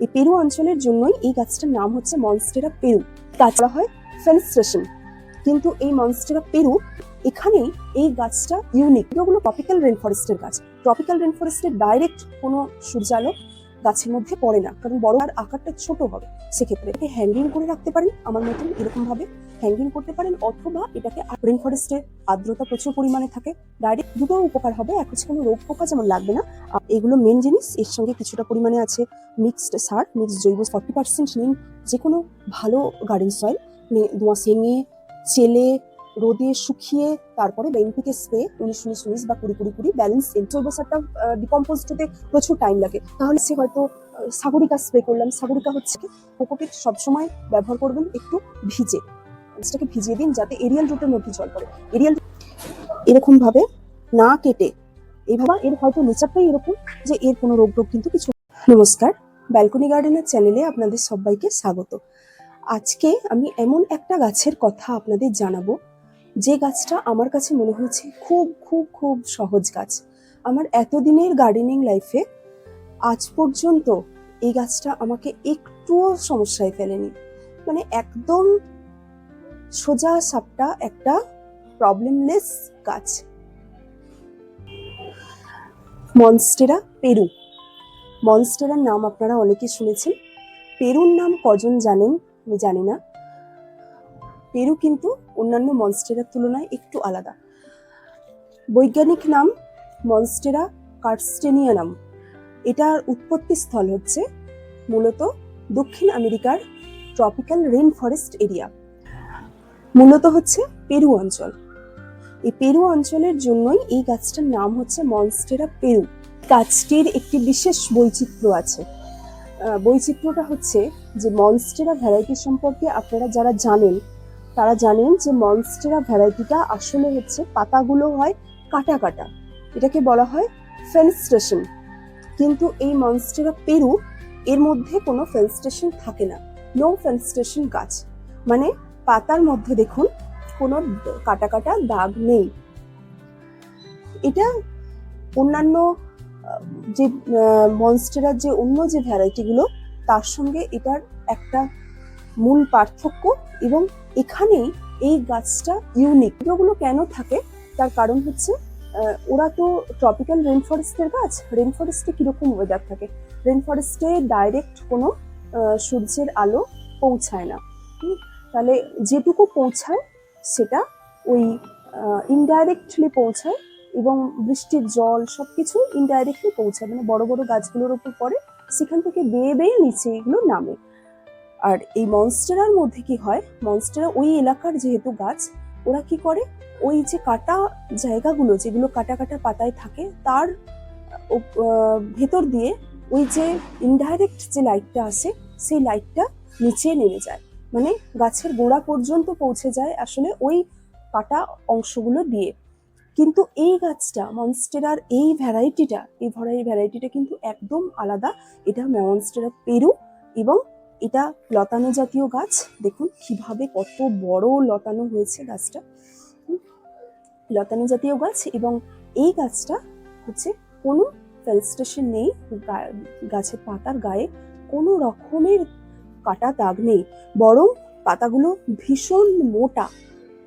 এই পেরু অঞ্চলের জন্যই এই গাছটার নাম হচ্ছে মনস্টেরা পেরু তাছাড়া হয় ফেনস্ট্রেশন কিন্তু এই মনস্টেরা পেরু এখানেই এই গাছটা ইউনিক এগুলো ট্রপিক্যাল রেন ফরেস্টের গাছ। ট্রপিক্যাল রেন ফরেস্টের ডাইরেক্ট কোনো সূর্যালো গাছের মধ্যে পড়ে না। কারণ বড় আর আকারটা ছোট হবে। সেক্ষেত্রে হ্যাঙ্গিং করে রাখতে পারেন। আমার মতন এরকম ভাবে হ্যাঙ্গিং করতে পারেন অথবা এটাকে রেন ফরেস্টে আর্দ্রতা প্রচুর পরিমাণে থাকে ডাইরেক্ট দুটো উপকার হবে। এক হচ্ছে কোনো রোগ পোকা যেমন লাগবে না এগুলো মেন জিনিস, এর সঙ্গে কিছুটা পরিমাণে আছে মিক্সড সার মিক্সড জৈব ফর্টি পার্সেন্ট নিন যে কোনো ভালো গার্ডেন সয়েল দোয়া সেঙে চেলে, রোদে শুকিয়ে, তারপরে বেনপিকে স্প্রে উনিশ উনিশ উনিশ বা কুড়ি কুড়ি কুড়ি ব্যালেন্স জৈব সারটা ডিকম্পোজ হতে প্রচুর টাইম লাগে। তাহলে সে হয়তো সাগরিকা স্প্রে করলাম। সাগরিকা হচ্ছে কি, কোকোপিট সবসময় ব্যবহার করবেন একটু ভিজে। গাছটাকে ভিজিয়ে দিন যাতে এরিয়াল রুটের মধ্যে জল পড়ে। এরিয়াল এরকম ভাবে না কেটে এইভাবে এর হয়তো নেচারটাই এরকম যে এর কোনো রোগ রোগ কিন্তু কিছু নমস্কার ব্যালকনি গার্ডেনের চ্যানেলে আপনাদের সবাইকে স্বাগত। আজকে আমি এমন একটা গাছের কথা আপনাদের জানাব, যে গাছটা আমার কাছে মনে হয়েছে খুব খুব খুব সহজ গাছ। আমার এতদিনের গার্ডেনিং লাইফে আজ পর্যন্ত এই গাছটা আমাকে একটুও সমস্যায় ফেলেনি। মানে একদম সোজা সাপটা একটা প্রবলেমলেস গাছ। Monstera Peru. মনস্টেরার নাম আপনারা অনেকে শুনেছেন। পেরুর নাম কজন জানেন আমি জানি না। পেরু কিন্তু অন্যান্য মনস্টেরার তুলনায় একটু আলাদা। বৈজ্ঞানিক নাম মনস্টেরা কার্স্টেনিয়ানাম এটার উৎপত্তি স্থল হচ্ছে মূলত দক্ষিণ আমেরিকার ট্রপিক্যাল রেন ফরেস্ট এরিয়া মূলত হচ্ছে পেরু অঞ্চল। এই পেরু অঞ্চলের জন্যই এই গাছটার নাম হচ্ছে মনস্টেরা পেরু। গাছটির একটি বিশেষ বৈচিত্র্য আছে। বৈচিত্র্যটা হচ্ছে যে মনস্টেরা ভ্যারাইটি সম্পর্কে আপনারা যারা জানেন, তারা জানেন যে মনস্টেরা ভ্যারাইটিটা আসলে হচ্ছে পাতাগুলো হয় কাটা কাটা। এটাকে বলা হয় ফেনস্টেশন। কিন্তু এই মনস্টেরা পেরু এর মধ্যে কোনো ফেনস্টেশন থাকে না। নো ফেনস্টেশন গাছ। মানে পাতার মধ্যে দেখুন কোনো কাটা কাটা দাগ নেই। এটা অন্যান্য, যে মনস্টেরার যে অন্য যে ভ্যারাইটিগুলো তার সঙ্গে এটার একটা মূল পার্থক্য এবং এখানেই এই গাছটা ইউনিক এগুলো কেন থাকে? তার কারণ হচ্ছে ওরা তো ট্রপিক্যাল রেন ফরেস্টের গাছ। রেন ফরেস্টে কীরকম ওয়েদার থাকে? রেন ফরেস্টে ডাইরেক্ট কোনো সূর্যের আলো পৌঁছায় না। তাহলে যেটুকু পৌঁছায়, সেটা ওই ইনডাইরেক্টলি পৌঁছায় এবং বৃষ্টির জল সবকিছু ইনডাইরেক্টলি পৌঁছায়। মানে বড় বড় গাছগুলোর উপর পড়ে, সেখান থেকে বেয়ে বেয়ে নিচে এগুলো নামে। আর এই মনস্টেরার মধ্যে কি হয় মনস্টেরা ওই এলাকার যেহেতু গাছ, ওরা কি করে, ওই যে কাটা জায়গাগুলো যেগুলো কাটা কাটা পাতায় থাকে, তার ভেতর দিয়ে ওই যে ইনডাইরেক্ট যে লাইটটা আসে, সেই লাইটটা নিচে নেমে যায়। মানে গাছের গোড়া পর্যন্ত পৌঁছে যায় আসলে ওই কাটা অংশগুলো দিয়ে। কিন্তু এই গাছটা মনস্টেরার এই ভ্যারাইটিটা এই ভরাই ভ্যারাইটিটা কিন্তু একদম আলাদা। এটা মনস্টেরা পেরু এবং এটা লতানো জাতীয় গাছ। দেখুন কীভাবে কত বড় লতানো হয়েছে গাছটা। লতানো জাতীয় গাছ এবং এই গাছটা হচ্ছে কোনো ফেলস্টেশন নেই গাছের পাতার গায়ে কোনো রকমের কাটা দাগ নেই, বরং পাতাগুলো ভীষণ মোটা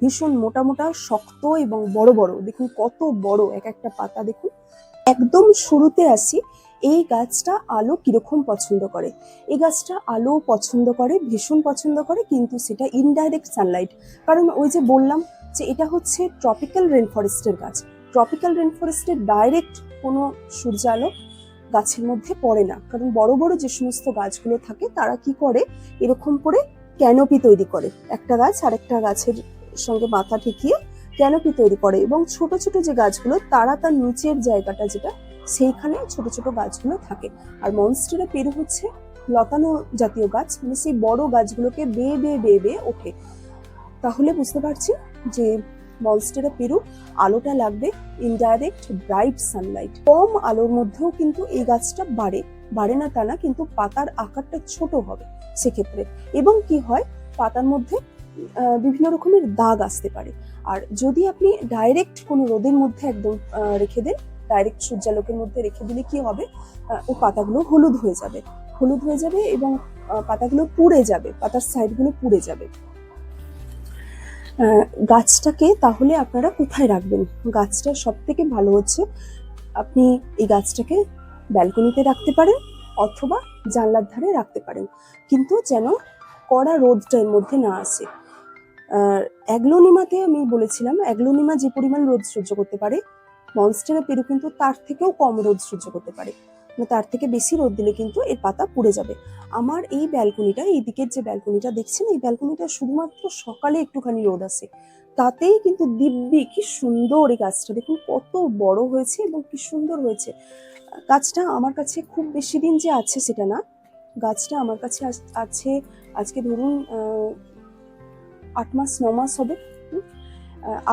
ভীষণ মোটা মোটা, শক্ত এবং বড় বড়। দেখুন কত বড় এক একটা পাতা, দেখুন। একদম শুরুতে আসি, এই গাছটা আলো কীরকম পছন্দ করে? এই গাছটা আলো পছন্দ করে, ভীষণ পছন্দ করে, কিন্তু সেটা ইনডাইরেক্ট সানলাইট কারণ ওই যে বললাম যে এটা হচ্ছে ট্রপিক্যাল রেন ফরেস্টের গাছ। ট্রপিক্যাল রেন ফরেস্টের ডাইরেক্ট কোনো সূর্যালো গাছের মধ্যে পড়ে না। কারণ বড় বড় যে সমস্ত গাছগুলো থাকে, তারা কি করে? এরকম করে ক্যানোপি তৈরি করে। একটা গাছ আরেকটা গাছের সঙ্গে মাথা ঠেকিয়ে ক্যানোপি তৈরি করে এবং ছোট ছোট যে গাছগুলো, তারা তার নিচের জায়গাটা যেটা, সেইখানে ছোট ছোট গাছগুলো থাকে। আর মনস্টেরা পেরু হচ্ছে লতানো জাতীয় গাছ মানে সেই বড় গাছগুলোকে বেয়ে বেয়ে বেয়ে বেয়ে ওঠে। তাহলে বুঝতে পারছি যে মনস্টেরা পেরু। আলোটা লাগবে ইনডাইরেক্ট ব্রাইট সানলাইট কম আলোর মধ্যেও কিন্তু এই গাছটা বাড়ে। বাড়ে না তা না, কিন্তু পাতার আকারটা ছোট হবে সেক্ষেত্রে। এবং কি হয়, পাতার মধ্যে বিভিন্ন রকমের দাগ আসতে পারে। আর যদি আপনি ডাইরেক্ট কোনো রোদের মধ্যে একদম রেখে দেন ডাইরেক্ট সূর্যালোকের মধ্যে রেখে দিলে কি হবে? ও পাতাগুলো হলুদ হয়ে যাবে। হলুদ হয়ে যাবে এবং পাতাগুলো পুড়ে যাবে, পাতার সাইডগুলো পুড়ে যাবে। গাছটাকে তাহলে আপনারা কোথায় রাখবেন? গাছটা সব থেকে ভালো হচ্ছে আপনি এই গাছটাকে ব্যালকনিতে রাখতে পারেন অথবা জানলার ধারে রাখতে পারেন। কিন্তু যেন কড়া রোদটা এর মধ্যে না আসে। অ্যাগ্লোনিমাতে আমি বলেছিলাম, অ্যাগ্লোনিমা যে পরিমাণ রোদ সহ্য করতে পারে, মনস্টেরা পেরু কিন্তু তার থেকেও কম রোদ সহ্য করতে পারে। মানে তার থেকে বেশি রোদ দিলে কিন্তু এর পাতা পুড়ে যাবে। আমার এই ব্যালকনিটা, এই দিকের যে ব্যালকনিটা দেখছেন, এই ব্যালকনিটা শুধুমাত্র সকালে একটুখানি রোদ আসে তাতেই কিন্তু দিব্যি, কি সুন্দর এই গাছটা। দেখুন কত বড় হয়েছে এবং কি সুন্দর হয়েছে। গাছটা আমার কাছে খুব বেশি দিন যে আছে সেটা না। গাছটা আমার কাছে আছে, আজকে ধরুন আট মাস, ন মাস হবে।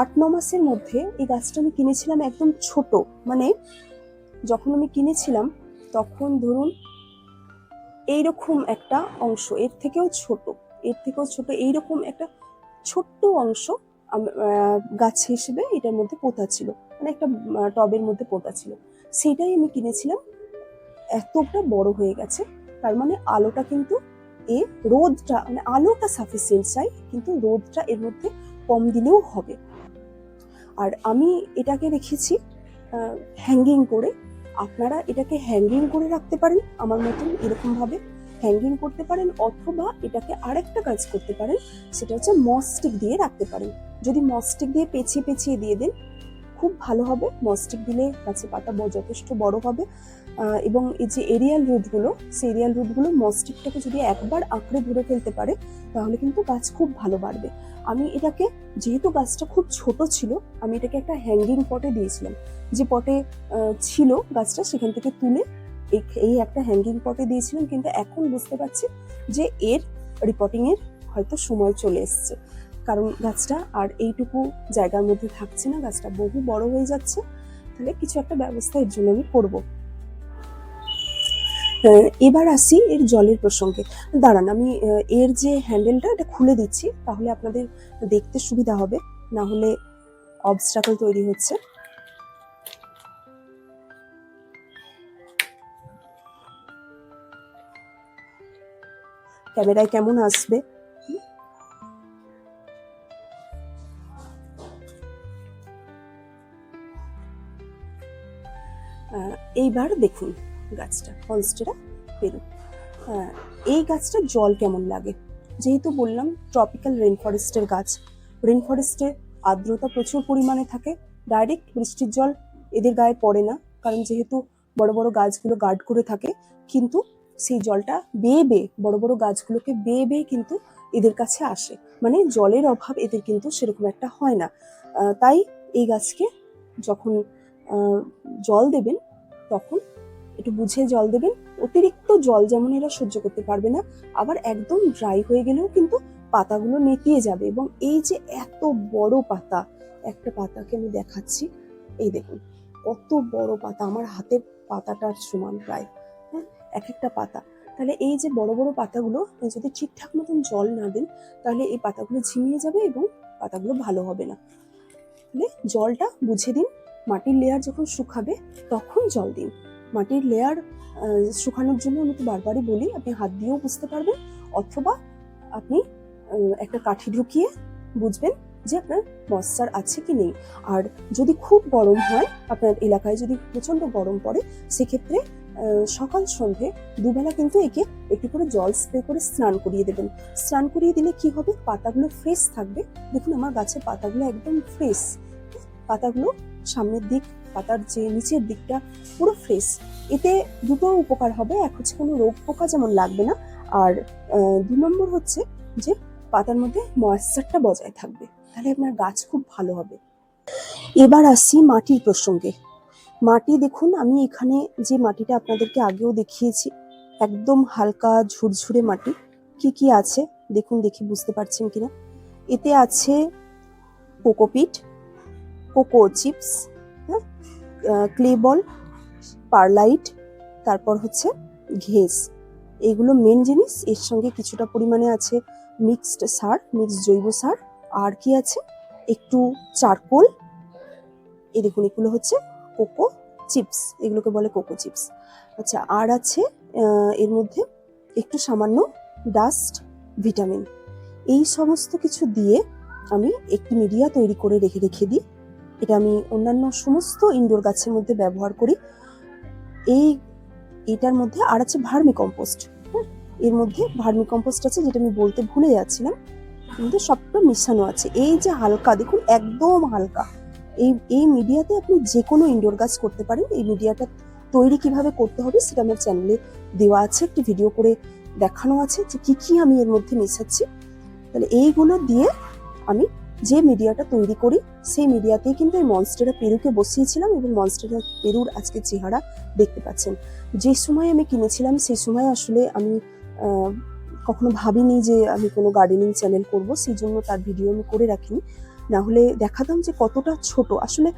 আট, ন মাসের মধ্যে এই গাছটা আমি কিনেছিলাম একদম ছোট। মানে যখন আমি কিনেছিলাম তখন ধরুন এইরকম একটা অংশ, এর থেকেও ছোট, এর থেকেও ছোট, এইরকম একটা ছোট্ট অংশ গাছ হিসেবে এটার মধ্যে পোতা ছিল মানে একটা টবের মধ্যে পোতা ছিল। সেটাই আমি কিনেছিলাম, এতটা বড় হয়ে গেছে, তার মানে আলোটা কিন্তু এ রোদটা মানে আলোটা সাফিসিয়েন্ট চাই, কিন্তু রোদটা এর মধ্যে কম দিলেও হবে। আর আমি এটাকে রেখেছি হ্যাঙ্গিং করে আপনারা এটাকে হ্যাঙ্গিং করে রাখতে পারেন আমার মতন এরকম ভাবে হ্যাঙ্গিং করতে পারেন অথবা এটাকে আরেকটা কাজ করতে পারেন, সেটা হচ্ছে মস্টিক দিয়ে রাখতে পারেন। যদি মস্টিক দিয়ে পেঁচিয়ে পেঁচিয়ে দিয়ে দেন, খুব ভালো হবে। মস্টিক দিলে গাছে পাতা যথেষ্ট বড় হবে। এবং এই যে এরিয়াল রুটগুলো সেই এরিয়াল রুটগুলো মস্টিকটাকে যদি একবার আঁকড়ে ধরে ফেলতে পারে, তাহলে কিন্তু গাছ খুব ভালো বাড়বে। আমি এটাকে, যেহেতু গাছটা খুব ছোট ছিল, আমি এটাকে একটা হ্যাঙ্গিং পটে দিয়েছিলাম। যে পটে ছিল গাছটা, সেখান থেকে তুলে এই একটা হ্যাঙ্গিং পটে দিয়েছিলাম, কিন্তু এখন বুঝতে পারছি যে এর রিপোর্টিং এর হয়তো সময় চলে এসছে। কারণ গাছটা আর এইটুকু জায়গার মধ্যে থাকছে না, গাছটা বহু বড় হয়ে যাচ্ছে। তাহলে কিছু একটা ব্যবস্থা এর জন্য আমি করব। এবার আসি এর জলের প্রসঙ্গে। দাঁড়ান, আমি এর যে হ্যান্ডেলটা এটা খুলে দিচ্ছি, তাহলে আপনাদের দেখতে সুবিধা হবে। না হলে অবস্ট্রাকল তৈরি হচ্ছে। ক্যামেরায় কেমন আসবে? এইবার দেখুন। গাছটা কনস্টেরা পেরু আহ, এই গাছটা জল কেমন লাগে? যেহেতু বললাম ট্রপিক্যাল রেন ফরেস্টের গাছ। রেন ফরেস্টে আর্দ্রতা প্রচুর পরিমাণে থাকে। ডাইরেক্ট বৃষ্টির জল এদের গায়ে পড়ে না। কারণ যেহেতু বড় বড় গাছগুলো গার্ড করে থাকে কিন্তু সেই জলটা বেয়ে বেয়ে বড় বড় গাছগুলোকে বেয়ে বেয়ে কিন্তু এদের কাছে আসে। মানে জলের অভাব এদের কিন্তু সেরকম একটা হয় না। তাই এই গাছকে যখন জল দেবেন তখন একটু বুঝে জল দেবেন। অতিরিক্ত জল যেমন এরা সহ্য করতে পারবে না, আবার একদম ড্রাই হয়ে গেলেও কিন্তু পাতাগুলো নেতিয়ে যাবে এবং এই যে এত বড় পাতা, একটা পাতাকে আমি দেখাচ্ছি, এই দেখুন, কত বড় পাতা, আমার হাতের পাতাটার সমান প্রায় হ্যাঁ এক একটা পাতা। তাহলে এই যে বড় বড় পাতাগুলো যদি ঠিকঠাক মতন জল না দেন, তাহলে এই পাতাগুলো ঝিমিয়ে যাবে এবং পাতাগুলো ভালো হবে না। তাহলে জলটা বুঝে দিন, মাটির লেয়ার যখন শুকাবে, তখন জল দিন। মাটির লেয়ার শুকানোর জন্য আমি তো বারবারই বলি, আপনি হাত দিয়েও বুঝতে পারবেন, অথবা আপনি একটা কাঠি ঢুকিয়ে বুঝবেন যে আপনার ময়শ্চার আছে কি নেই। আর যদি খুব গরম হয়, আপনার এলাকায় যদি প্রচণ্ড গরম পড়ে, সেক্ষেত্রে সকাল সন্ধে দুবেলা কিন্তু একে একটু করে জল স্প্রে করে স্নান করিয়ে দেবেন। স্নান করিয়ে দিলে কি হবে? পাতাগুলো ফ্রেশ থাকবে। দেখুন, আমার গাছের পাতাগুলো একদম ফ্রেশ পাতাগুলো সামনের দিক পাতার যে নিচের দিকটা পুরো ফ্রেশ এতে দুটো উপকার হবে। এক হচ্ছে কোনো রোগ পোকা যেমন লাগবে না, আর দু নম্বর হচ্ছে যে পাতার মধ্যে ময়েশ্চারটা বজায় থাকবে। তাহলে আপনার গাছ খুব ভালো হবে। এবার আসছি মাটির প্রসঙ্গে। মাটি দেখুন, আমি এখানে যে মাটিটা আপনাদেরকে আগেও দেখিয়েছি, একদম হালকা ঝুরঝুরে মাটি। কি কি আছে দেখুন, দেখি বুঝতে পারছেন কিনা? এতে আছে কোকোপিট, কোকো চিপস হ্যাঁ ক্লে বল পারলাইট তারপর হচ্ছে ঘেস। এগুলো মেন জিনিস। এর সঙ্গে কিছুটা পরিমাণে আছে মিক্সড সার মিক্সড জৈব সার। আর কি আছে? একটু চারকোল। এই দেখুন, এগুলো হচ্ছে কোকো চিপস। এগুলোকে বলে কোকো চিপস। আচ্ছা আর আছে এর মধ্যে একটু সামান্য ডাস্ট ভিটামিন এই সমস্ত কিছু দিয়ে আমি একটি মিডিয়া তৈরি করে রেখে রেখে দিই। এটা আমি অন্যান্য সমস্ত ইনডোর গাছের মধ্যে ব্যবহার করি। এই, এটার মধ্যে আর আছে ভার্মি কম্পোস্ট এর মধ্যে ভার্মি কম্পোস্ট আছে যেটা আমি বলতে ভুলে যাচ্ছিলাম। কিন্তু সবটা মিশানো আছে। এই যে হালকা, দেখুন একদম হালকা। এই এই মিডিয়াতে আপনি যে কোনো ইনডোর গাছ করতে পারেন। এই মিডিয়াটা তৈরি কীভাবে করতে হবে সেটা আমার চ্যানেলে দেওয়া আছে। একটি ভিডিও করে দেখানো আছে যে কি কি আমি এর মধ্যে মেশাচ্ছি। তাহলে এইগুলো দিয়ে আমি যে মিডিয়াটা তৈরি করি, সেই মিডিয়াতেই কিন্তু এই মনস্টেরা পেরুকে বসিয়েছিলাম এবং মনস্টেরা পেরুর আজকে চেহারা দেখতে পাচ্ছেন। যে সময় আমি কিনেছিলাম, সেই সময় আসলে আমি কখনো ভাবিনি যে আমি কোনো গার্ডেনিং চ্যানেল করব, সেই জন্য তার ভিডিও আমি করে রাখিনি। না হলে দেখাতাম যে কতটা ছোট। আসলে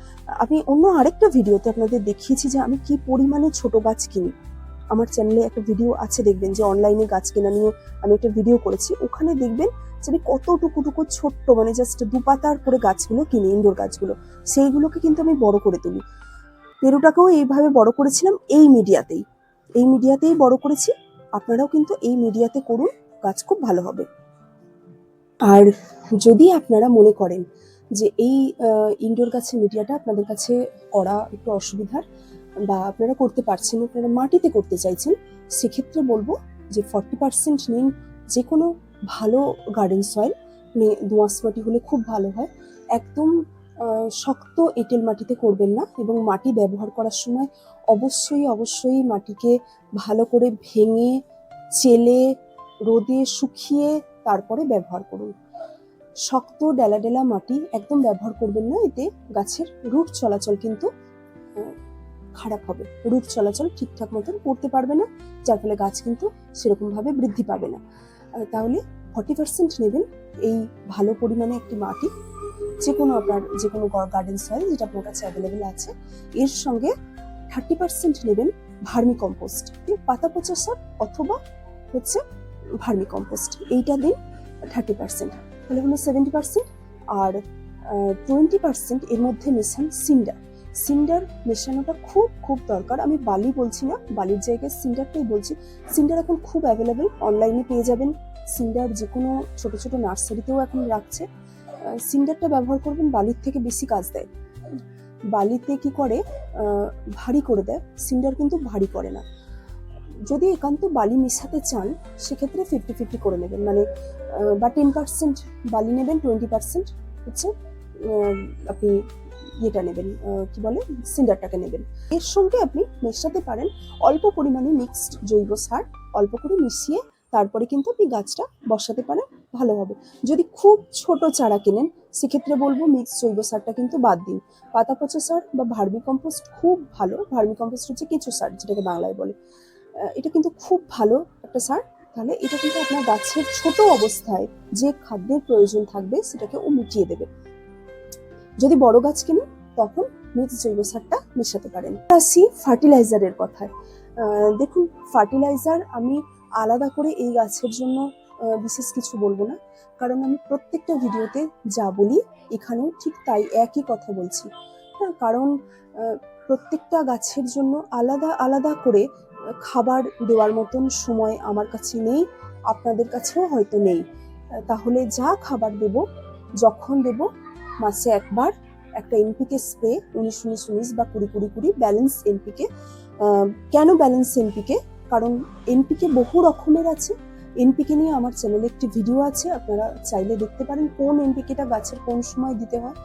আমি অন্য আরেকটা ভিডিওতে আপনাদের দেখিয়েছি যে আমি কি পরিমাণে ছোট গাছ কিনি। আমার চ্যানেলে একটা ভিডিও আছে, দেখবেন যে অনলাইনে গাছ কেনা নিয়ে আমি একটা ভিডিও করেছি। ওখানে দেখবেন যে আমি কতটুকু টুকু ছোট্ট মানে জাস্ট দু পাতার করে গাছগুলো কিনি ইনডোর গাছগুলো, সেইগুলোকে কিন্তু আমি বড় করে তুলি। পেরুটাকেও এইভাবে বড় করেছিলাম এই মিডিয়াতেই। এই মিডিয়াতেই বড় করেছি, আপনারাও কিন্তু এই মিডিয়াতে করুন, গাছ খুব ভালো হবে। আর যদি আপনারা মনে করেন যে এই ইনডোর গাছের মিডিয়াটা আপনাদের কাছে করা একটু অসুবিধার বা আপনারা করতে পারছেন, আপনারা মাটিতে করতে চাইছেন, সেক্ষেত্রে বলব যে ফর্টি পার্সেন্ট নিন যে কোনো ভালো গার্ডেন সয়েল মানে দোঁয়াশ মাটি হলে খুব ভালো হয়। একদম শক্ত এঁটেল মাটিতে করবেন না এবং মাটি ব্যবহার করার সময় অবশ্যই অবশ্যই মাটিকে ভালো করে ভেঙে, চেলে, রোদে শুকিয়ে তারপরে ব্যবহার করুন। শক্ত ডেলা ডেলা মাটি একদম ব্যবহার করবেন না, এতে গাছের রুট চলাচল কিন্তু খারাপ হবে। রুট চলাচল ঠিকঠাক মতন করতে পারবে না, যার ফলে গাছ কিন্তু সেরকমভাবে বৃদ্ধি পাবে না। তাহলে ফর্টি পার্সেন্ট নেবেন এই ভালো পরিমাণে একটি মাটি। যে কোনো আপনার যে কোনো গার্ডেন সয়েল যেটা আপনার কাছে অ্যাভেলেবেল আছে। এর সঙ্গে থার্টি পার্সেন্ট নেবেন ভার্মি কম্পোস্ট পাতা পচা সার অথবা হচ্ছে ভার্মি কম্পোস্ট এইটা দিন থার্টি পার্সেন্ট তাহলে হলো সেভেন্টি পার্সেন্ট আর টোয়েন্টি পার্সেন্ট এর মধ্যে মেশান সিন্ডার। সিন্ডার মেশানোটা খুব খুব দরকার। আমি বালি বলছি না, বালির জায়গায় সিন্ডারটাই বলছি। সিন্ডার এখন খুব অ্যাভেলেবেল অনলাইনে পেয়ে যাবেন। সিন্ডার যে কোনো ছোটো ছোটো নার্সারিতেও এখন রাখছে। সিন্ডারটা ব্যবহার করবেন, বালির থেকে বেশি কাজ দেয়। বালিতে কি করে? ভারী করে দেয়। সিন্ডার কিন্তু ভারী করে না। যদি একান্ত বালি মেশাতে চান, সেক্ষেত্রে ফিফটি ফিফটি করে নেবেন। মানে বা টেন পার্সেন্ট বালি নেবেন টোয়েন্টি পার্সেন্ট হচ্ছে আপনি ইয়েটা নেবেন কি বলে সিন্ডারটাকে নেবেন। এর সঙ্গে আপনি মেশাতে পারেন অল্প পরিমাণে মিক্সড জৈব সার, অল্প করে মিশিয়ে তারপরে কিন্তু আপনি গাছটা বসাতে পারেন, ভালো হবে। যদি খুব ছোট চারা কেনেন, সেক্ষেত্রে বলব মিক্স জৈব সারটা কিন্তু বাদ দিন। পাতা পচা সার বা ভার্মি কম্পোস্ট খুব ভালো। ভার্মি কম্পোস্ট হচ্ছে কেঁচো সার, যেটাকে বাংলায় বলে। এটা কিন্তু খুব ভালো একটা সার। তাহলে এটা কিন্তু আপনার গাছের ছোট অবস্থায় যে খাদ্যের প্রয়োজন থাকবে, সেটাকে ও মিটিয়ে দেবে। যদি বড় গাছ কিনেন তখন মিক্স জৈব সারটা মেশাতে পারেন। আসি ফার্টিলাইজারের কথায়। দেখুন ফার্টিলাইজার আমি আলাদা করে এই গাছের জন্য বিশেষ কিছু বলব না। কারণ আমি প্রত্যেকটা ভিডিওতে যা বলি, এখানেও ঠিক তাই একই কথা বলছি। হ্যাঁ কারণ প্রত্যেকটা গাছের জন্য আলাদা আলাদা করে খাবার দেওয়ার মতন সময় আমার কাছে নেই, আপনাদের কাছেও হয়তো নেই। তাহলে যা খাবার দেব, যখন দেব মাসে একবার একটা এনপিকে স্প্রে, উনিশ উনিশ উনিশ বা কুড়ি কুড়ি কুড়ি ব্যালেন্স এনপিকে কেন ব্যালেন্স এনপিকে? কারণ এনপিকে বহু রকমের আছে। এনপিকে নিয়ে আমার চ্যানেলে একটি ভিডিও আছে, আপনারা চাইলে দেখতে পারেন কোন এনপিকেটা গাছের কোন সময় দিতে হয়।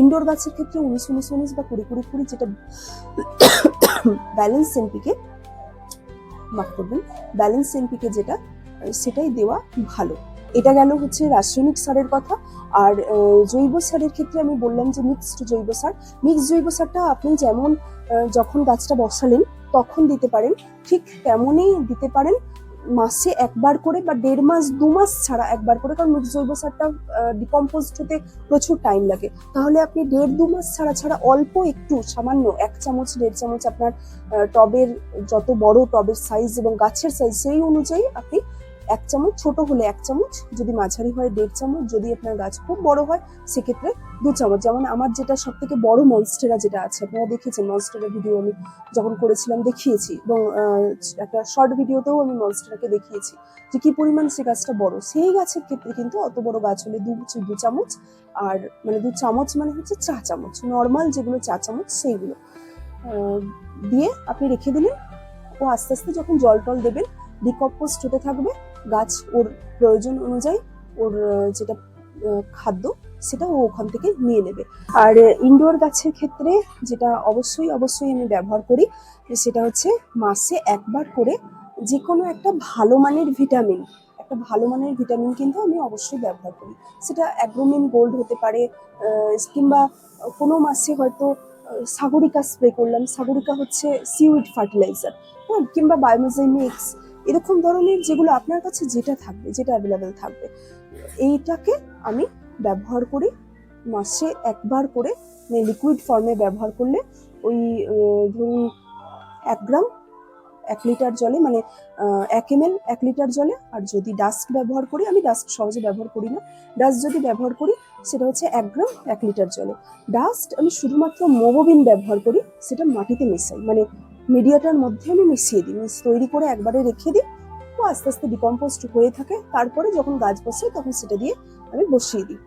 ইনডোর গাছের ক্ষেত্রে উনিশ উনিশ উনিশ বা কুড়ি কুড়ি কুড়ি যেটা ব্যালেন্স এনপিকে মাফ করবেন। ব্যালেন্স এনপিকে যেটা, সেটাই দেওয়া ভালো। এটা গেল হচ্ছে রাসায়নিক সারের কথা। আর জৈব সারের ক্ষেত্রে আমি বললাম যে মিক্সড জৈব সার। মিক্সড জৈব সারটা আপনি যেমন যখন গাছটা বসালেন, তখন দিতে পারেন। ঠিক তেমনই দিতে পারেন। মাসে একবার করে বা দেড় মাস, দু মাস ছাড়া একবার করে, কারণ মিক্সড জৈব সারটা ডিকম্পোজড হতে প্রচুর টাইম লাগে। তাহলে আপনি দেড়, দু মাস ছাড়া ছাড়া অল্প একটু, সামান্য এক চামচ, দেড় চামচ আপনার টবের যত বড় টবের সাইজ এবং গাছের সাইজ সেই অনুযায়ী আপনি এক চামচ, ছোট হলে এক চামচ, যদি মাঝারি হয় দেড় চামচ, যদি আপনার গাছ খুব বড় হয়, সেক্ষেত্রে দু চামচ। যেমন আমার যেটা সব থেকে বড় মনস্টেরা যেটা আছে, আপনারা দেখেছেন মনস্টেরার ভিডিও আমি যখন করেছিলাম দেখিয়েছি এবং একটা শর্ট ভিডিওতেও আমি মনস্টেরাকে দেখিয়েছি যে কি পরিমাণ সে গাছটা বড়। সেই গাছের ক্ষেত্রে কিন্তু অত বড় গাছ হলে দু দু চামচ আর মানে দু চামচ মানে হচ্ছে চা চামচ নর্মাল যেগুলো চা চামচ সেইগুলো। দিয়ে আপনি রেখে দিলেন, ও আস্তে আস্তে যখন জল টল দেবেন ডিকম্পোস্ট হতে থাকবে। গাছ ওর প্রয়োজন অনুযায়ী ওর যেটা খাদ্য, সেটা ও ওখান থেকে নিয়ে নেবে। আর ইনডোর গাছের ক্ষেত্রে যেটা অবশ্যই অবশ্যই আমি ব্যবহার করি, সেটা হচ্ছে মাসে একবার করে যে কোনো একটা ভালো মানের ভিটামিন, একটা ভালো মানের ভিটামিন কিন্তু আমি অবশ্যই ব্যবহার করি। সেটা অ্যাগ্রোমিন গোল্ড হতে পারে কিংবা কোনো মাসে হয়তো সাগরিকা স্প্রে করলাম, সাগরিকা হচ্ছে সিউইড ফার্টিলাইজার হ্যাঁ কিংবা বায়োমেজাইমিক্স এরকম ধরনের যেগুলো আপনার কাছে যেটা থাকবে, যেটা অ্যাভেলেবেল থাকবে, এইটাকে আমি ব্যবহার করি মাসে একবার করে মানে লিকুইড ফর্মে ব্যবহার করলে ওই ধরুন এক গ্রাম, এক লিটার জলে মানে এক এম এল এক লিটার জলে, আর যদি ডাস্ট ব্যবহার করি, আমি ডাস্ট সহজে ব্যবহার করি না ডাস্ট যদি ব্যবহার করি, সেটা হচ্ছে এক গ্রাম, এক লিটার জলে। ডাস্ট আমি শুধুমাত্র মোবোবিন ব্যবহার করি, সেটা মাটিতে মেশাই মানে মিডিয়াটার মধ্যে আমি মিশিয়ে দিই। মিক্স তৈরি করে একবারে রেখে দিই। ও আস্তে আস্তে ডিকম্পোস্ট হয়ে থাকে। তারপরে যখন গাছ বসে, তখন সেটা দিয়ে আমি বসিয়ে দিই।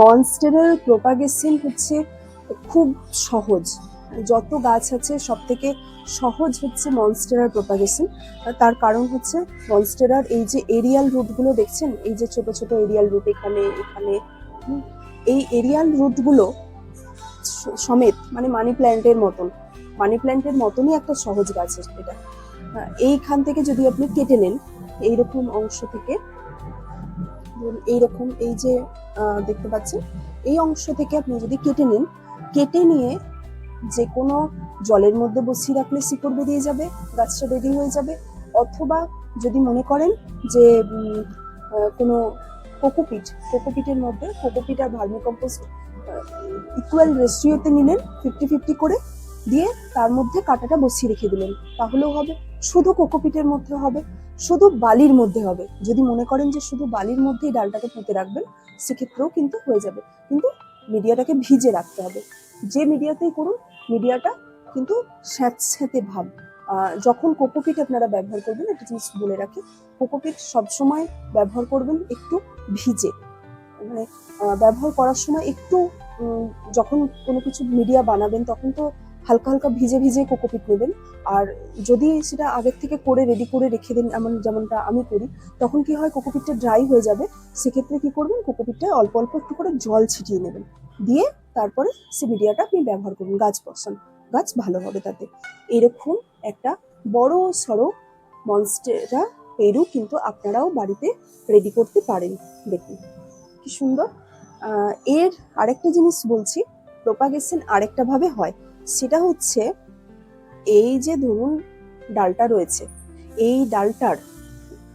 মনস্টেরের প্রোপাগেশন হচ্ছে খুব সহজ। যত গাছ আছে সব থেকে সহজ হচ্ছে মনস্টেরার প্রোপাগেশন তার কারণ হচ্ছে মনস্টেরার এই যে এরিয়াল রুটগুলো দেখছেন? এই যে ছোট ছোট এরিয়াল রুট এখানে এখানে, এই এরিয়াল রুটগুলো সমেত মানে মানি প্ল্যান্টের মতন। মানি প্ল্যান্টের মতনই একটা সহজ গাছ এটা। আহ, এইখান থেকে যদি আপনি কেটে নেন এইরকম অংশ থেকে এইরকম এই যে দেখতে পাচ্ছেন এই অংশ থেকে আপনি যদি কেটে নেন কেটে নিয়ে যে কোনো জলের মধ্যে বসিয়ে রাখলে শিকড় বেরিয়ে যাবে গাছটা রেডি হয়ে যাবে অথবা যদি মনে করেন যে কোনো কোকোপিট কোকোপিটের মধ্যে কোকোপিট আর ভার্মি কম্পোস্ট ইকুয়াল রেশিওতে নিলেন ফিফটি ফিফটি করে দিয়ে তার মধ্যে কাঁটাটা বসিয়ে রেখে দিলেন। তাহলেও হবে, শুধু কোকোপিটের মধ্যে হবে, শুধু বালির মধ্যে হবে। যদি মনে করেন যে শুধু বালির মধ্যেই ডালটাকে পুঁতে রাখবেন, সেক্ষেত্রেও কিন্তু হয়ে যাবে। কিন্তু মিডিয়াটাকে ভিজে রাখতে হবে। যে মিডিয়াতেই করুন, মিডিয়াটা কিন্তু স্যাঁতস্যাঁতে ভাব। যখন কোকোপিট আপনারা ব্যবহার করবেন, একটা জিনিস বলে রাখি, কোকোপিট সবসময় ব্যবহার করবেন একটু ভিজে। মানে ব্যবহার করার সময় একটু যখন কোনো কিছু মিডিয়া বানাবেন, তখন তো হালকা হালকা ভিজে ভিজে কোকোপিট নেবেন। আর যদি সেটা আগের থেকে করে রেডি করে রেখে দেন, এমন যেমনটা আমি করি, তখন কি হয় কোকোপিটটা ড্রাই হয়ে যাবে? সেক্ষেত্রে কি করবেন? কোকোপিটটা অল্প অল্প একটু করে জল ছিটিয়ে নেবেন। দিয়ে তারপরে সে মিডিয়াটা আপনি ব্যবহার করুন, গাছ বসান। গাছ ভালো হবে তাতে। এরকম একটা বড় সড়ো মনস্টেরা পেরু কিন্তু আপনারাও বাড়িতে রেডি করতে পারেন। দেখুন, কি সুন্দর। এর আরেকটা জিনিস বলছি প্রোপাগেশন আরেকটা ভাবে হয়। সেটা হচ্ছে এই যে ধরুন ডালটা রয়েছে এই ডালটার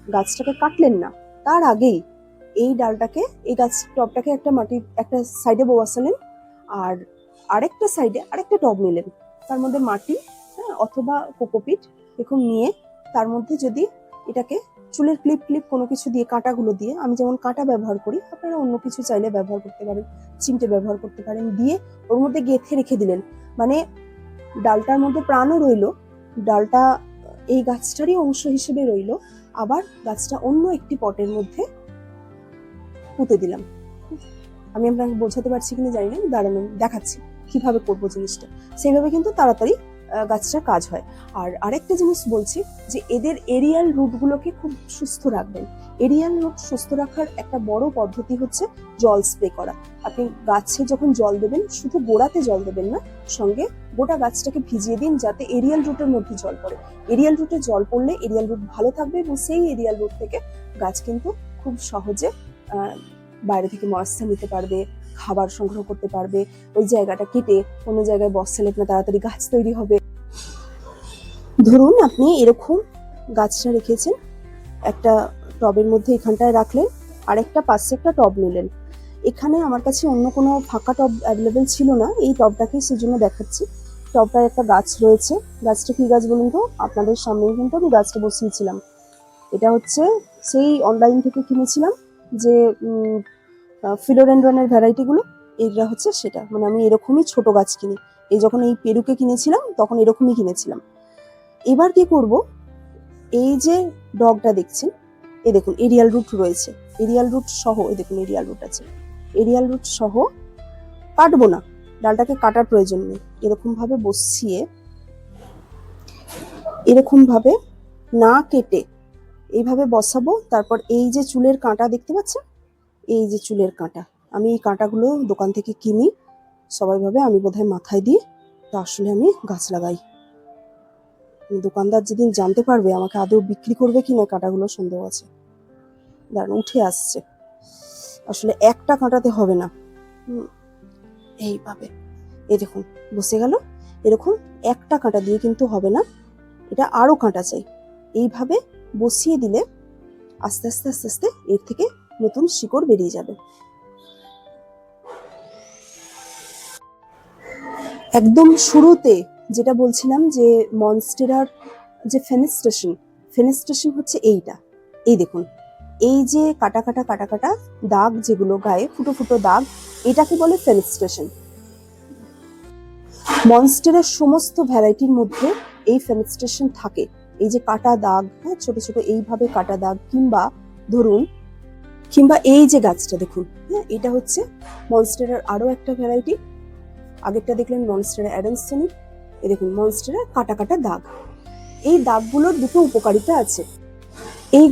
গাছটাকে কাটলেন না তার আগেই এই ডালটাকে এই গাছ টবটাকে একটা মাটির একটা সাইডে বসালেন আর আরেকটা সাইডে আরেকটা টব নিলেন। তার মধ্যে মাটি হ্যাঁ, অথবা কোকোপিট এরকম নিয়ে তার মধ্যে যদি এটাকে চুলের ক্লিপ ক্লিপ কোনো কিছু দিয়ে কাঁটাগুলো দিয়ে আমি যেমন কাঁটা ব্যবহার করি আপনারা অন্য কিছু চাইলে ব্যবহার করতে পারেন চিমটে ব্যবহার করতে পারেন দিয়ে ওর মধ্যে গেঁথে রেখে দিলেন। মানে ডালটার মধ্যে প্রাণও রইল, ডালটা এই গাছটারই অংশ হিসেবে রইল, আবার গাছটা অন্য একটি পটের মধ্যে পুঁতে দিলাম। আমি আপনাকে বোঝাতে পারছি কিনা জানি না দাঁড়ানো দেখাচ্ছি কীভাবে করব জিনিসটা। সেইভাবে কিন্তু তাড়াতাড়ি গাছটার কাজ হয়। আর আরেকটা জিনিস বলছি যে এদের এরিয়াল রুটগুলোকে খুব সুস্থ রাখবেন। এরিয়াল রুট সুস্থ রাখার একটা বড় পদ্ধতি হচ্ছে জল স্প্রে করা। আপনি গাছে যখন জল দেবেন, শুধু গোড়াতে জল দেবেন না, সঙ্গে গোটা গাছটাকে ভিজিয়ে দিন যাতে এরিয়াল রুটের মধ্যে জল পড়ে। এরিয়াল রুটে জল পড়লে এরিয়াল রুট ভালো থাকবে এবং সেই এরিয়াল রুট থেকে গাছ কিন্তু খুব সহজে বাইরে থেকে ময়েশ্চার নিতে পারবে, খাবার সংগ্রহ করতে পারবে। ওই জায়গাটা কেটে কোনো জায়গায় বসালে আপনার তাড়াতাড়ি গাছ তৈরি হবে। ধরুন আপনি এরকম গাছটা রেখেছেন, একটা টবের মধ্যে এখানটায় রাখলেন, আরেকটা পাশে একটা টব নিলেন। এখানে আমার কাছে অন্য কোনো ফাঁকা টব অ্যাভেলেবেল ছিল না, এই টবটাকেই সেজন্য দেখাচ্ছি। টবটায় একটা গাছ রয়েছে। গাছটা কী গাছ বলুন তো? আপনাদের সামনেই কিন্তু আমি গাছটা বসিয়েছিলাম। এটা হচ্ছে সেই অনলাইন থেকে কিনেছিলাম যে ফিলোডেন্ড্রনের ভ্যারাইটিগুলো এইটা হচ্ছে সেটা। মানে আমি এরকমই ছোট গাছ কিনি। এই যখন এই পেরুকে কিনেছিলাম, তখন এরকমই কিনেছিলাম। এবার কি করব? এই যে ডগটা দেখছেন এ দেখুন এরিয়াল রুট রয়েছে। এরিয়াল রুট সহ এ দেখুন এরিয়াল রুট আছে। এরিয়াল রুট সহ কাটবো না। ডালটাকে কাটার প্রয়োজন নেই। এরকম ভাবে বসিয়ে, এরকম ভাবে না কেটে এইভাবে বসাবো। তারপর এই যে চুলের কাঁটা দেখতে পাচ্ছেন? এই যে চুলের কাঁটা। আমি এই কাঁটাগুলো দোকান থেকে কিনি। সবাই ভাবে আমি বোধহয় মাথায় দিয়ে তা আসলে আমি গাছ লাগাই। দোকানদার যেদিন জানতে পারবে আমাকে আদৌ বিক্রি করবে কিনা কাঁটাগুলো সন্দেহ আছে। দাঁড়ান, উঠে আসছে। আসলে একটা কাঁটাতে হবে না। এইভাবে। এই দেখুন, বসে গেল। এরকম একটা কাঁটা দিয়ে কিন্তু হবে না। এটা আরও কাঁটা চাই। এইভাবে বসিয়ে দিলে আস্তে আস্তে আস্তে আস্তে এর থেকে নতুন শিকড় বেরিয়ে যাবে। একদম শুরুতে যেটা বলছিলাম যে মনস্টেরার যে ফেনিস্টেশন ফেনিস্টেশন হচ্ছে এইটা। এই দেখুন, এই যে কাটা কাটা কাটা কাটা দাগ যেগুলো গায়ে, ফুটো ফুটো দাগ, এটাকে বলে ফেনিস্টেশন। মনস্টেরার সমস্ত ভ্যারাইটির মধ্যে এই ফেনিস্টেশন থাকে। এই যে কাটা দাগ হ্যাঁ ছোট ছোট এইভাবে কাটা দাগ, কিংবা ধরুন, কিংবা এই যে গাছটা দেখুন হ্যাঁ এটা হচ্ছে মনস্টেরার আরও একটা ভ্যারাইটি। আগেরটা দেখলেন মনস্টেরা অ্যাডামসনি। দেখুন মনস্টেরা কাটা কাটা দাগ। এই দাগগুলোর দুটো উপকারিতা আছে। এই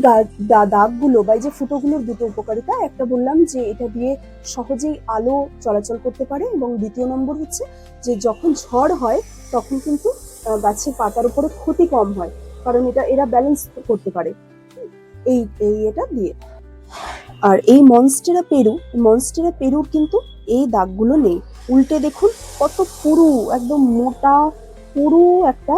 দাগগুলো বা এই যে ফুটোগুলোর দুটো উপকারিতা, একটা বললাম যে এটা দিয়ে সহজেই আলো চলাচল করতে পারে এবং দ্বিতীয় নম্বর হচ্ছে যে যখন ঝড় হয়, তখন কিন্তু গাছের পাতার উপরে ক্ষতি কম হয়, কারণ এটা, এরা ব্যালেন্স করতে পারে। এই এই এটা দিয়ে। আর এই মনস্টেরা পেরু মনস্টেরা পেরুর কিন্তু এই দাগগুলো নেই। উল্টে দেখুন কত পুরু, একদম মোটা পুরু একটা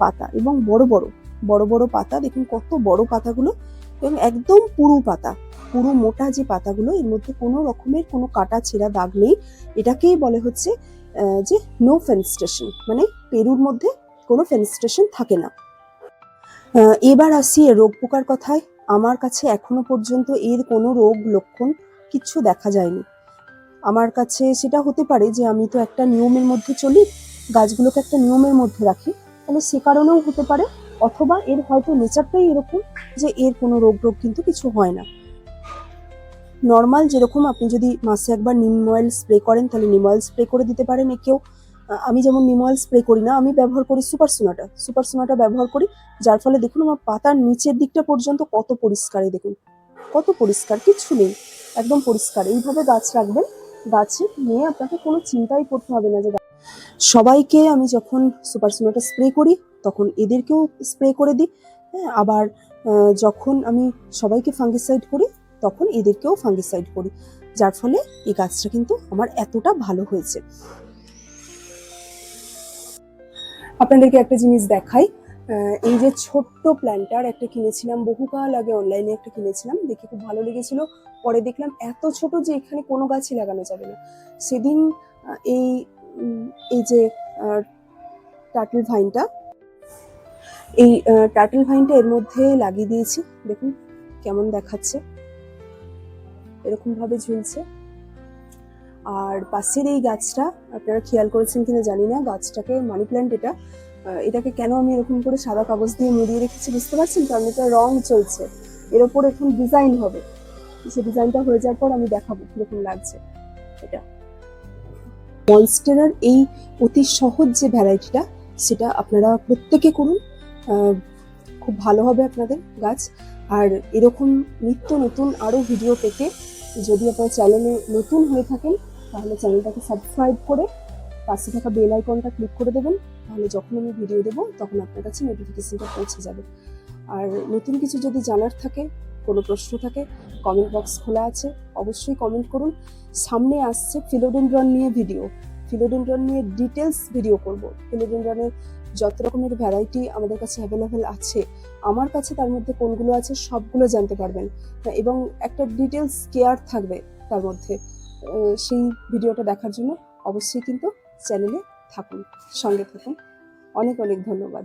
পাতা এবং বড় বড় বড় বড় পাতা, দেখুন কত বড় পাতাগুলো এবং একদম পুরু পাতা, পুরু মোটা যে পাতাগুলো, এর মধ্যে কোনো রকমের কোনো কাটা ছেঁড়া দাগ নেই, এটাকেই বলে হচ্ছে যে নো ফেনস্টেশন মানে পেরুর মধ্যে কোনো ফেনস্টেশন থাকে না। এবার আসি রোগ পোকার কথায়, আমার কাছে এখনও পর্যন্ত এর কোনো রোগ লক্ষণ কিচ্ছু দেখা যায়নি। আমার কাছে সেটা হতে পারে যে আমি তো একটা নিয়মের মধ্যে চলি, গাছগুলোকে একটা নিয়মের মধ্যে রাখি। তাহলে সে কারণেও হতে পারে, অথবা এর হয়তো নেচারটাই এরকম যে এর কোনো রোগ রোগ কিন্তু কিছু হয় না। নর্মাল যেরকম আপনি যদি মাসে একবার নিম অয়েল স্প্রে করেন, তাহলে নিম অয়েল স্প্রে করে দিতে পারেন কেউ আমি যেমন নিম অয়েল স্প্রে করি না, আমি ব্যবহার করি সুপার সোনাটা সুপার সোনাটা ব্যবহার করি, যার ফলে দেখুন আমার পাতার নিচের দিকটা পর্যন্ত কত পরিষ্কারে দেখুন। কত পরিষ্কার, কিচ্ছু নেই, একদম পরিষ্কার। এইভাবে গাছ রাখবেন গাছে নিয়ে আপনাকে কোনো চিন্তাই করতে হবে না যে সবাইকে আমি যখন সুপার সোনাটা স্প্রে করি, তখন এদেরকেও স্প্রে করে দিই। হ্যাঁ আবার যখন আমি সবাইকে ফাঙ্গিসাইড করি, তখন এদেরকেও ফাঙ্গিসাইড করি। যার ফলে এই গাছটা কিন্তু আমার এতটা ভালো হয়েছে। আপনাদেরকে একটা জিনিস দেখাই। এই যে ছোট্ট প্ল্যান্টার একটা কিনেছিলাম, বহুকাল আগে অনলাইনে একটা কিনেছিলাম, দেখে খুব ভালো লেগেছিল। পরে দেখলাম এত ছোট যে এখানে কোনো গাছই লাগানো যাবে না। সেদিন এই এই যে টাটল ভাইনটা এই টাটল ভাইনটা এর মধ্যে লাগিয়ে দিয়েছি। দেখুন কেমন দেখাচ্ছে। এরকম ভাবে ঝুলছে। আর পাশের এই গাছটা, আপনারা খেয়াল করেছেন কিনা জানি না, গাছটাকে মানি প্ল্যান্ট এটা এটাকে কেন আমি এরকম করে সাদা কাগজ দিয়ে মুড়িয়ে রেখেছি বুঝতে পারছেন কারণ এটা রং চলছে। এর ওপর এখন ডিজাইন হবে। সেই ডিজাইনটা হয়ে যাওয়ার পর আমি দেখাবো কীরকম লাগছে এটা। মনস্টেরার এই অতি সহজ যে ভ্যারাইটিটা সেটা আপনারা প্রত্যেকে করুন। খুব ভালো হবে আপনাদের গাছ। আর এরকম নিত্য নতুন আরও ভিডিও পেতে যদি আপনার চ্যানেলে নতুন হয়ে থাকেন, তাহলে চ্যানেলটাকে সাবস্ক্রাইব করে পাশে থাকা বেল আইকনটা ক্লিক করে দেবেন। তাহলে যখন আমি ভিডিও দেবো, তখন আপনার কাছে নোটিফিকেশনটা পৌঁছে যাবে। আর নতুন কিছু যদি জানার থাকে, কোনো প্রশ্ন থাকে কমেন্ট বক্স খোলা আছে, অবশ্যই কমেন্ট করুন। সামনে আসছে ফিলোডেন্ড্রন নিয়ে ভিডিও ফিলোডেন্ড্রন নিয়ে ডিটেলস ভিডিও করব। ফিলোডেন্ড্রনের যত রকমের ভ্যারাইটি আমাদের কাছে অ্যাভেলেবেল আছে, আমার কাছে তার মধ্যে কোনগুলো আছে সবগুলো জানতে পারবেন। এবং একটা ডিটেলস কেয়ার থাকবে তার মধ্যে। সেই ভিডিওটা দেখার জন্য অবশ্যই কিন্তু চ্যানেলে থাকুন সঙ্গে থাকুন। অনেক অনেক ধন্যবাদ।